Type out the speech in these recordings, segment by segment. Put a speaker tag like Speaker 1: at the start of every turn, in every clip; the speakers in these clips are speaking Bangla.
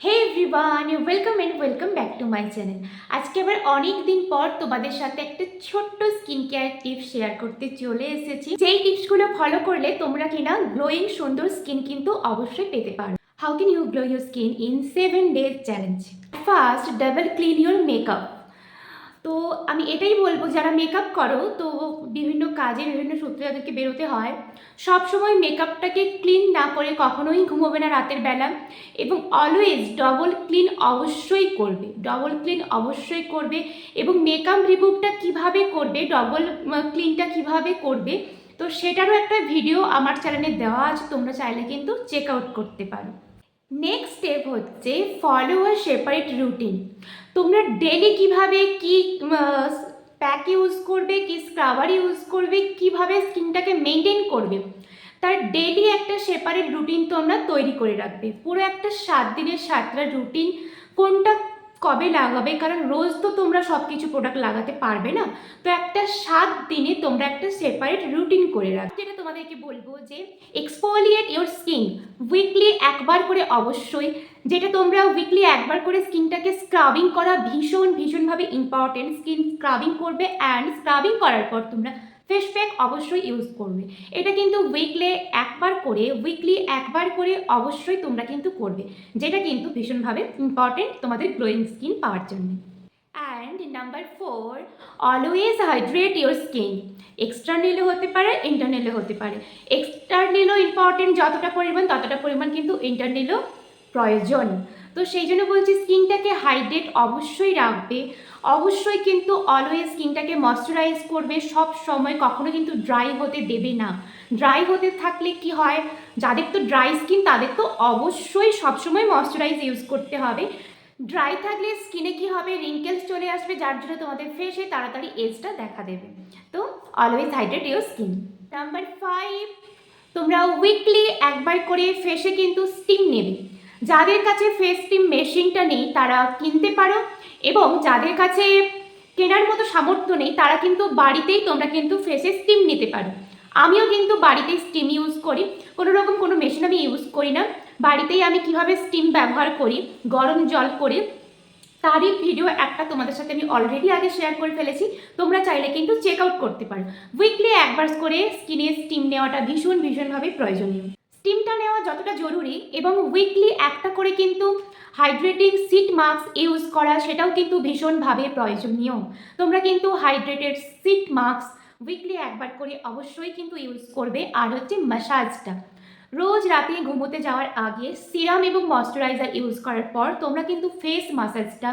Speaker 1: Hey you welcome and welcome back to my channel আজকে আবার অনেক দিন পর তোমাদের সাথে একটা ছোট্ট স্কিন কেয়ার টিপস শেয়ার করতে চলে এসেছি। যেই টিপসগুলো ফলো করলে তোমরা কিনা গ্লোয়িং সুন্দর স্কিন কিন্তু অবশ্যই পেতে পারো। How can you glow your skin in seven days challenge first double clean your makeup তো আমি এটাই বলব, যারা মেকআপ করো, তো বিভিন্ন কাজে বিভিন্ন সূত্রে তাদেরকে বেরোতে হয়। সব সময় মেকআপটাকে ক্লিন না করে কখনোই ঘুমোবে না রাতের বেলা এবং অলওয়েজ ডবল ক্লিন অবশ্যই করবে ডবল ক্লিন অবশ্যই করবে এবং মেকআপ রিমুভটা কীভাবে করবে ডবল ক্লিনটা কীভাবে করবে, তো সেটারও একটা ভিডিও আমার চ্যানেলে দেওয়া আছে, তোমরা চাইলে কিন্তু চেক আউট করতে পারো। নেক্সট স্টেপ হচ্ছে ফলো আ সেপারেট রুটিন তোমরা ডেলি কীভাবে কি প্যাক ইউজ করবে, কি স্ক্রাবার ইউজ করবে, কীভাবে স্কিনটাকে মেনটেন করবে, তার ডেলি একটা সেপারেট রুটিন তোমরা তৈরি করে রাখবে। পুরো একটা সাত দিনের সাতটা রুটিন কোনটা কবে লাগাবে? কারণ রোজ তো তোমরা সব কিছু প্রোডাক্ট লাগাতে পারবে না। তো একটা সাত দিনে তোমরা একটা সেপারেট রুটিন করে রাখো যেটা তোমাদেরকে বলব যে এক্সফোলিয়েট ইওর স্কিন উইকলি একবার করে অবশ্যই। যেটা তোমরা উইকলি একবার করে স্কিনটাকে স্ক্রাবিং করা ভীষণ, ভীষণভাবে ইম্পর্টেন্ট স্কিন স্ক্রাবিং করবে অ্যান্ড স্ক্রাবিং করার পর তোমরা ফেস প্যাক অবশ্যই ইউজ করবে। এটা কিন্তু উইকলি একবার করে উইকলি একবার করে অবশ্যই তোমরা কিন্তু করবে, যেটা কিন্তু ভীষণভাবে ইম্পর্টেন্ট তোমাদের গ্লোয়িং স্কিন পাওয়ার জন্য। And number four always hydrate your skin এক্সটার্নালও হতে পারে ইন্টারনালও হতে পারে। এক্সটার্নালও ইম্পর্টেন্ট যতটা পরিমাণ, ততটা পরিমাণ কিন্তু ইন্টারনালও প্রয়োজন। তো সেই জন্য বলছি স্কিনটাকে হাইড্রেট অবশ্যই রাখবে। অবশ্যই কিন্তু অলওয়েজ স্কিনটাকে ময়শ্চারাইজ করবে। সব সময় কখনো কিন্তু ড্রাই হতে দেবে না। ড্রাই হতে থাকলে কি হয়? যাদের তো ড্রাই স্কিন তাদের তো অবশ্যই সবসময় ময়শ্চারাইজ ইউজ করতে হবে। ড্রাই থাকলে স্কিনে কি হবে? রিঙ্কেলস চলে আসবে, যার জন্য তোমাদের ফেসে তাড়াতাড়ি এজটা দেখা দেবে। তো always hydrate your skin number five তোমরা উইকলি একবার করে ফেসে কিন্তু স্টিম নেবে। যাদের কাছে ফেস স্টিম মেশিনটা নেই, তারা কিনতে পারো এবং যাদের কাছে কেনার মতো সামর্থ্য নেই, তারা কিন্তু বাড়িতেই তোমরা কিন্তু ফেসে স্টিম নিতে পারো। আমিও কিন্তু বাড়িতে স্টিম ইউজ করি। কোনো রকম কোনো মেশিন আমি ইউজ করি না। বাড়িতেই আমি কীভাবে স্টিম ব্যবহার করি, গরম জল করে, তারই ভিডিও একটা তোমাদের সাথে আমি অলরেডি আগে শেয়ার করে ফেলেছি। তোমরা চাইলে কিন্তু চেক আউট করতে পারো। উইকলি একবার করে স্কিনে স্টিম নেওয়াটা ভীষণ ভীষণভাবে প্রয়োজনীয়। স্টিমটা নেওয়া যতটা জরুরি এবং উইকলি একটা করে কিন্তু হাইড্রেটিং সিট মাস্ক ইউজ করা সেটাও কিন্তু ভীষণভাবে প্রয়োজনীয়। তোমরা কিন্তু হাইড্রেটেড সিট মাস্ক উইকলি একবার করে অবশ্যই কিন্তু ইউজ করবে। আর হচ্ছে ম্যাসাজটা রোজ রাতে ঘুমোতে যাওয়ার আগে সিরাম এবং ময়শ্চারাইজার ইউজ করার পর তোমরা কিন্তু ফেস মাসাজটা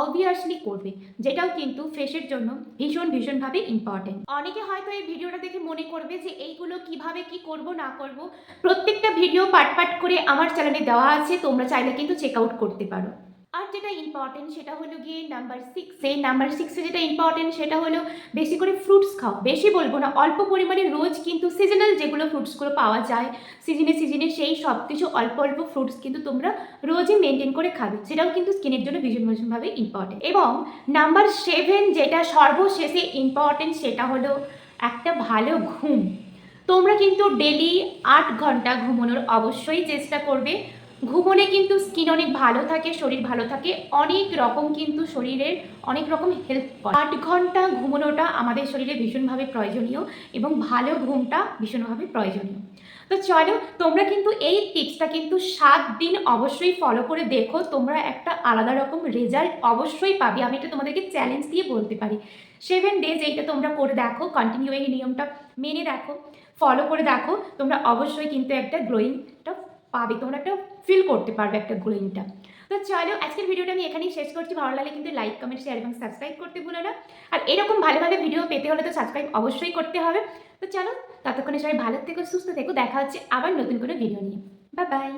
Speaker 1: অবভিয়াসলি করবে, যেটাও কিন্তু ফেসের জন্য ভীষণ, ভীষণভাবে ইম্পর্টেন্ট অনেকে হয়তো এই ভিডিওটা দেখে মনে করবে যে এইগুলো কীভাবে কি করব, না করব। প্রত্যেকটা ভিডিও পাট পাট করে আমার চ্যানেলে দেওয়া আছে, তোমরা চাইলে কিন্তু চেক আউট করতে পারো। আর যেটা ইম্পর্টেন্ট সেটা হলো গিয়ে নাম্বার সিক্সে নাম্বার সিক্সে যেটা ইম্পর্টেন্ট সেটা হলো বেশি করে ফ্রুটস খাও। বেশি বলব না, অল্প পরিমাণে রোজ কিন্তু সিজনাল যেগুলো ফ্রুটসগুলো পাওয়া যায় সিজনে সিজনে সেই সব কিছু অল্প অল্প ফ্রুটস কিন্তু তোমরা রোজই মেনটেন করে খাবে সেটাও কিন্তু স্কিনের জন্য ভীষণ ভীষণভাবে ইম্পর্টেন্ট এবং নাম্বার সেভেন যেটা সর্বশেষে ইম্পর্টেন্ট সেটা হলো একটা ভালো ঘুম। তোমরা কিন্তু ডেলি আট ঘণ্টা ঘুমানোর অবশ্যই চেষ্টা করবে। ঘুমোলে কিন্তু স্কিন অনেক ভালো থাকে, শরীর ভালো থাকে, অনেক রকম কিন্তু শরীরের অনেক রকম হেল্প করে। আট ঘণ্টা ঘুমোনোটা আমাদের শরীরে ভীষণভাবে প্রয়োজনীয় এবং ভালো ঘুমটা ভীষণভাবে প্রয়োজনীয়। তো চলো, তোমরা কিন্তু এই টিপসটা কিন্তু সাত দিন অবশ্যই ফলো করে দেখো, তোমরা একটা আলাদা রকম রেজাল্ট অবশ্যই পাবে। আমি এটা তোমাদেরকে চ্যালেঞ্জ দিয়ে বলতে পারি। সেভেন ডেজ এইটা তোমরা করে দেখো কন্টিনিউ এই নিয়মটা মেনে দেখো ফলো করে দেখো, তোমরা অবশ্যই কিন্তু একটা গ্লোয়িংটা পাবে, তোমরা একটা ফিল করতে পারবে একটা গ্লোয়িংটা তো চলো, আজকের ভিডিওটা আমি এখানেই শেষ করছি। ভালো লাগলে কিন্তু লাইক কমেন্ট শেয়ার এবং সাবস্ক্রাইব করতে ভুলো না। আর এরকম ভালো ভালো ভিডিও পেতে হলে তো সাবস্ক্রাইব অবশ্যই করতে হবে। তো চলো, ততক্ষণে সবাই ভালো থেকো, সুস্থ থেকো। দেখা হচ্ছে আবার নতুন কোনো ভিডিও নিয়ে। Bye bye